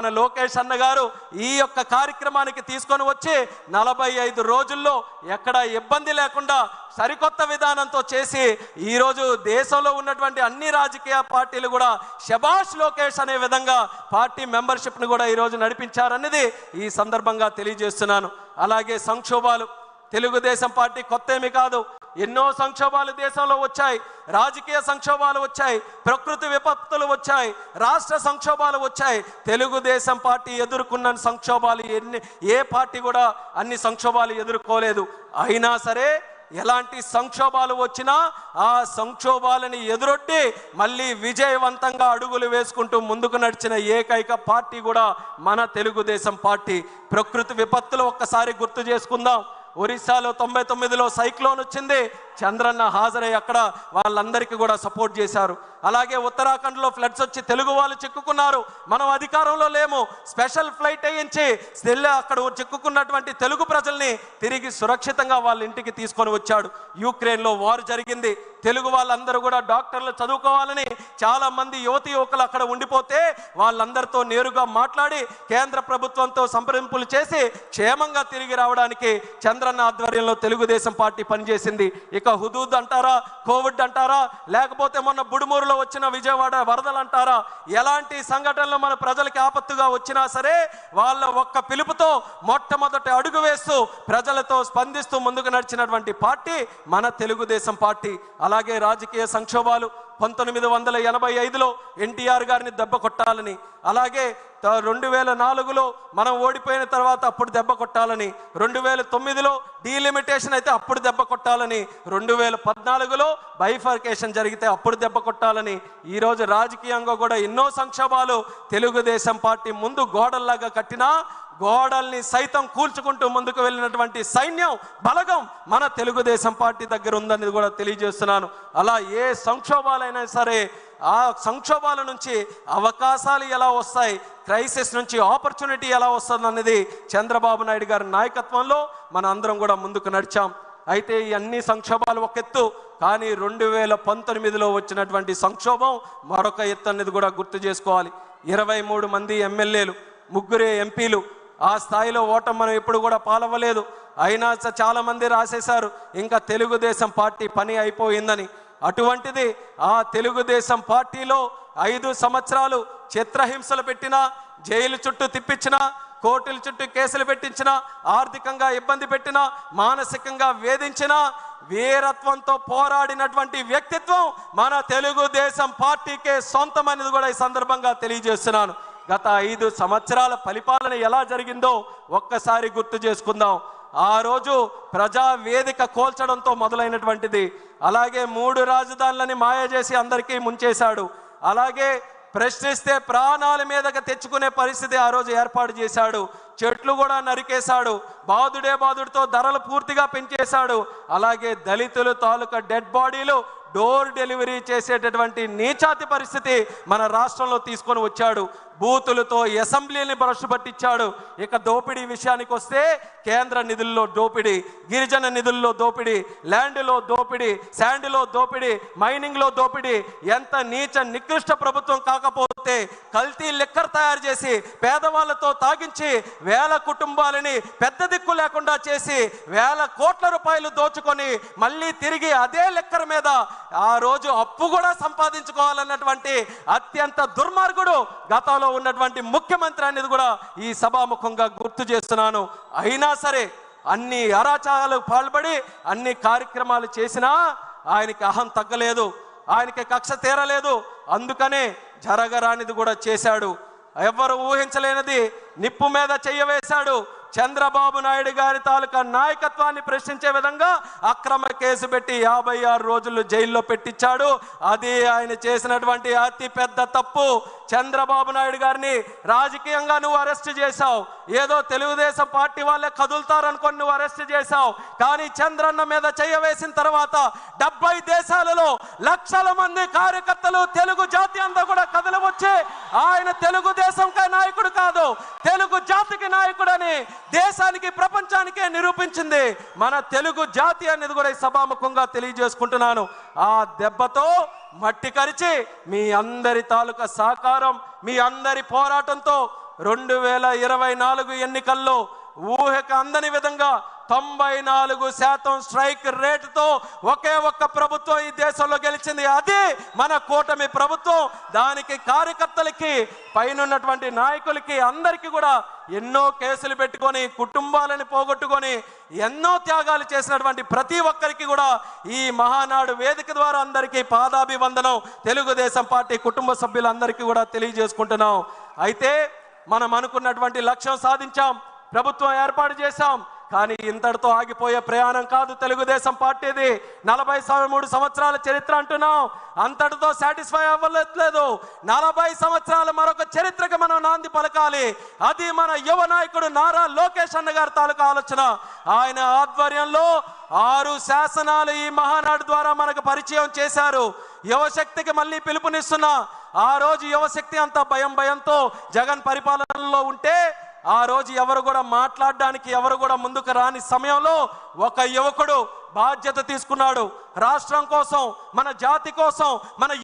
మన లోకేష్ అన్న గారు ఈ యొక్క కార్యక్రమానికి తీసుకొని వచ్చి నలభై ఐదు రోజుల్లో ఎక్కడ ఇబ్బంది లేకుండా సరికొత్త విధానంతో చేసి ఈరోజు దేశంలో ఉన్నటువంటి అన్ని రాజకీయ పార్టీలు కూడా శబాష్ లోకేష్ అనే విధంగా పార్టీ మెంబర్షిప్ను కూడా ఈరోజు నడిపించారన్నది ఈ సందర్భంగా తెలియజేస్తున్నాను. అలాగే సంక్షోభాలు తెలుగుదేశం పార్టీ కొత్త ఏమి కాదు. ఎన్నో సంక్షోభాలు దేశంలో వచ్చాయి. రాజకీయ సంక్షోభాలు వచ్చాయి. ప్రకృతి విపత్తులు వచ్చాయి. రాష్ట్ర సంక్షోభాలు వచ్చాయి. తెలుగుదేశం పార్టీ ఎదుర్కొన్న సంక్షోభాలు ఎన్ని ఏ పార్టీ కూడా అన్ని సంక్షోభాలు ఎదుర్కోలేదు. అయినా సరే ఎలాంటి సంక్షోభాలు వచ్చినా ఆ సంక్షోభాలని ఎదురొట్టి మళ్ళీ విజయవంతంగా అడుగులు వేసుకుంటూ ముందుకు నడిచిన ఏకైక పార్టీ కూడా మన తెలుగుదేశం పార్టీ. ప్రకృతి విపత్తులు ఒక్కసారి గుర్తు చేసుకుందాం. ఒరిస్సాలో తొంభై తొమ్మిదిలో సైక్లోన్ వచ్చింది. చంద్రన్న హాజరై అక్కడ వాళ్ళందరికీ కూడా సపోర్ట్ చేశారు. అలాగే ఉత్తరాఖండ్లో ఫ్లడ్స్ వచ్చి తెలుగు వాళ్ళు చిక్కుకున్నారు. మనం అధికారంలో లేము. స్పెషల్ ఫ్లైట్ వేయించి still అక్కడ చిక్కుకున్నటువంటి తెలుగు ప్రజల్ని తిరిగి సురక్షితంగా వాళ్ళ ఇంటికి తీసుకొని వచ్చాడు. యూక్రెయిన్లో వార్ జరిగింది. తెలుగు వాళ్ళందరూ కూడా డాక్టర్లు చదువుకోవాలని చాలామంది యువతి యువకులు అక్కడ ఉండిపోతే వాళ్ళందరితో నేరుగా మాట్లాడి కేంద్ర ప్రభుత్వంతో సంప్రదింపులు చేసి క్షేమంగా తిరిగి రావడానికి చంద్రన్న ఆధ్వర్యంలో తెలుగుదేశం పార్టీ పనిచేసింది. ఇక హుదూద్ అంటారా కోవిడ్ అంటారా లేకపోతే మొన్న బుడుమూరులో వచ్చిన విజయవాడ వరదలు అంటారా ఎలాంటి సంఘటనలు మన ప్రజలకి ఆపత్తుగా వచ్చినా సరే వాళ్ళ ఒక్క పిలుపుతో మొట్టమొదటి అడుగు వేస్తూ ప్రజలతో స్పందిస్తూ ముందుకు నడిచినటువంటి పార్టీ మన తెలుగుదేశం పార్టీ. అలాగే రాజకీయ సంక్షోభాలు పంతొమ్మిది వందల ఎనభై ఐదులో ఎన్టీఆర్ గారిని దెబ్బ కొట్టాలని అలాగే రెండు వేల నాలుగులో మనం ఓడిపోయిన తర్వాత అప్పుడు దెబ్బ కొట్టాలని రెండు వేల తొమ్మిదిలో డీలిమిటేషన్ అయితే అప్పుడు దెబ్బ కొట్టాలని రెండు వేల పద్నాలుగులో బైఫర్కేషన్ జరిగితే అప్పుడు దెబ్బ కొట్టాలని ఈరోజు రాజకీయంగా కూడా ఎన్నో సంక్షోభాలు తెలుగుదేశం పార్టీ ముందు గోడల్లాగా కట్టినా గోడల్ని సైతం కూల్చుకుంటూ ముందుకు వెళ్ళినటువంటి సైన్యం బలగం మన తెలుగుదేశం పార్టీ దగ్గర ఉందని కూడా తెలియజేస్తున్నాను. అలా ఏ సంక్షోభాలైనా సరే ఆ సంక్షోభాల నుంచి అవకాశాలు ఎలా వస్తాయి క్రైసిస్ నుంచి ఆపర్చునిటీ ఎలా వస్తుంది అన్నది చంద్రబాబు నాయుడు గారి నాయకత్వంలో మన అందరం కూడా ముందుకు నడిచాం. అయితే ఈ అన్ని సంక్షోభాలు ఒక ఎత్తు కానీ రెండు వేల పంతొమ్మిదిలో వచ్చినటువంటి సంక్షోభం మరొక ఎత్తు అనేది కూడా గుర్తు చేసుకోవాలి. ఇరవై మూడు మంది ఎమ్మెల్యేలు ముగ్గురే ఎంపీలు ఆ స్థాయిలో ఓటం మనం ఎప్పుడు కూడా పాలవ్వలేదు. అయినా చాలామంది రాసేశారు ఇంకా తెలుగుదేశం పార్టీ పని అయిపోయిందని. అటువంటిది ఆ తెలుగుదేశం పార్టీలో ఐదు సంవత్సరాలు చిత్రహింసలు పెట్టినా జైలు చుట్టూ తిప్పించినా కోర్టుల చుట్టూ కేసులు పెట్టించిన ఆర్థికంగా ఇబ్బంది పెట్టిన మానసికంగా వేధించిన వీరత్వంతో పోరాడినటువంటి వ్యక్తిత్వం మన తెలుగుదేశం పార్టీకే సొంతమైనది కూడా ఈ సందర్భంగా తెలియజేస్తున్నాను. గత ఐదు సంవత్సరాల పరిపాలన ఎలా జరిగిందో ఒక్కసారి గుర్తు చేసుకుందాం. ఆ రోజు ప్రజా వేదిక కోల్చడంతో మొదలైనటువంటిది. అలాగే మూడు రాజధానులని మాయ చేసి అందరికీ ముంచేశాడు. అలాగే ప్రశ్నిస్తే ప్రాణాల మీదకి తెచ్చుకునే పరిస్థితి ఆ రోజు ఏర్పాటు చేశాడు. చెట్లు కూడా నరికేశాడు. బాధుడే బాధుడితో ధరలు పూర్తిగా పెంచేశాడు. అలాగే దళితులు తాలూకా డెడ్ బాడీలు డోర్ డెలివరీ చేసేటటువంటి నీచాతి పరిస్థితి మన రాష్ట్రంలో తీసుకొని వచ్చాడు. బూతులతో అసెంబ్లీని భ్రష్ పట్టించాడు. ఇక దోపిడీ విషయానికి వస్తే కేంద్ర నిధుల్లో దోపిడీ గిరిజన నిధుల్లో దోపిడీ ల్యాండ్లో దోపిడీ శాండ్లో దోపిడీ మైనింగ్లో దోపిడీ ఎంత నీచ నికృష్ట ప్రభుత్వం కాకపోతే కల్తీ లిక్కర్ తయారు చేసి పేదవాళ్ళతో తాగించి వేల కుటుంబాలని పెద్ద దిక్కు లేకుండా చేసి వేల కోట్ల రూపాయలు దోచుకొని మళ్ళీ తిరిగి అదే లిక్కర్ మీద ఆ రోజు అప్పు కూడా సంపాదించుకోవాలన్నటువంటి అత్యంత దుర్మార్గుడు గతంలో ఉన్నటువంటి ముఖ్యమంత్రి అనేది కూడా ఈ సభాముఖంగా గుర్తు చేస్తున్నాను. అయినా సరే అన్ని అరాచారాలు పాల్పడి అన్ని కార్యక్రమాలు చేసినా ఆయనకి అహం తగ్గలేదు. ఆయనకి కక్ష తీరలేదు. అందుకనే జరగరానిది కూడా చేశాడు. ఎవరు ఊహించలేనిది నిప్పు మీద చెయ్యవేశాడు చంద్రబాబు నాయుడు గారి తాలూకా నాయకత్వాన్ని ప్రశ్నించే విధంగా అక్రమ కేసు పెట్టి యాభై ఆరు రోజులు జైల్లో పెట్టించాడు. అది ఆయన చేసినటువంటి అతి పెద్ద తప్పు. చంద్రబాబు నాయుడు గారిని రాజకీయంగా నువ్వు అరెస్ట్ చేశావు. ఏదో తెలుగుదేశం పార్టీ వాళ్ళే కదులుతారనుకొని నువ్వు అరెస్ట్ చేశావు. కానీ చంద్రన్న మీద చేయవేసిన తర్వాత డెబ్బై దేశాలలో లక్షల మంది కార్యకర్తలు తెలుగు జాతి అంతా కూడా కదలవచ్చి ఆయన తెలుగుదేశం నాయకుడు కాదు తెలుగు జాతికి నాయకుడని దేశానికి ప్రపంచానికే నిరూపించింది మన తెలుగు జాతి అనేది కూడా ఈ సభాముఖంగా తెలియజేసుకుంటున్నాను. ఆ దెబ్బతో మట్టి కరిచి మీ అందరి తాలూకా సహకారం మీ అందరి పోరాటంతో రెండు వేల ఇరవై నాలుగు ఎన్నికల్లో ఊహకు అందని విధంగా తొంభై నాలుగు శాతం స్ట్రైక్ రేటుతో ఒకే ఒక్క ప్రభుత్వం ఈ దేశంలో గెలిచింది. అది మన కూటమి ప్రభుత్వం. దానికి కార్యకర్తలకి పైనున్నటువంటి నాయకులకి అందరికీ కూడా ఎన్నో కేసులు పెట్టుకొని కుటుంబాలను పోగొట్టుకొని ఎన్నో త్యాగాలు చేసినటువంటి ప్రతి ఒక్కరికి కూడా ఈ మహానాడు వేదిక ద్వారా అందరికీ పాదాభివందనం. తెలుగుదేశం పార్టీ కుటుంబ సభ్యులందరికీ కూడా తెలియజేసుకుంటున్నాం. అయితే మనం అనుకున్నటువంటి లక్ష్యం సాధించాం ప్రభుత్వం ఏర్పాటు చేశాం కానీ ఇంతటితో ఆగిపోయే ప్రయాణం కాదు తెలుగుదేశం పార్టీది. నలభై మూడు సంవత్సరాల చరిత్ర అంటున్నాం అంతటితో సాటిస్ఫై అవ్వలేదు నలభై సంవత్సరాల మరొక చరిత్రకు మనం నాంది పలకాలి. అది మన యువ నాయకుడు నారా లోకేష్ అన్న గారి తాలూకా ఆలోచన. ఆయన ఆధ్వర్యంలో ఆరు శాసనాలు ఈ మహానాడు ద్వారా మనకు పరిచయం చేశారు. యువశక్తికి మళ్ళీ పిలుపునిస్తున్నా ఆ రోజు యువశక్తి అంతా భయం భయంతో జగన్ పరిపాలనలో ఉంటే ఆ రోజు ఎవరు కూడా మాట్లాడడానికి ఎవరు కూడా ముందుకు రాని సమయంలో ఒక యువకుడు బాధ్యత తీసుకున్నాడు. రాష్ట్రం కోసం మన జాతి కోసం మన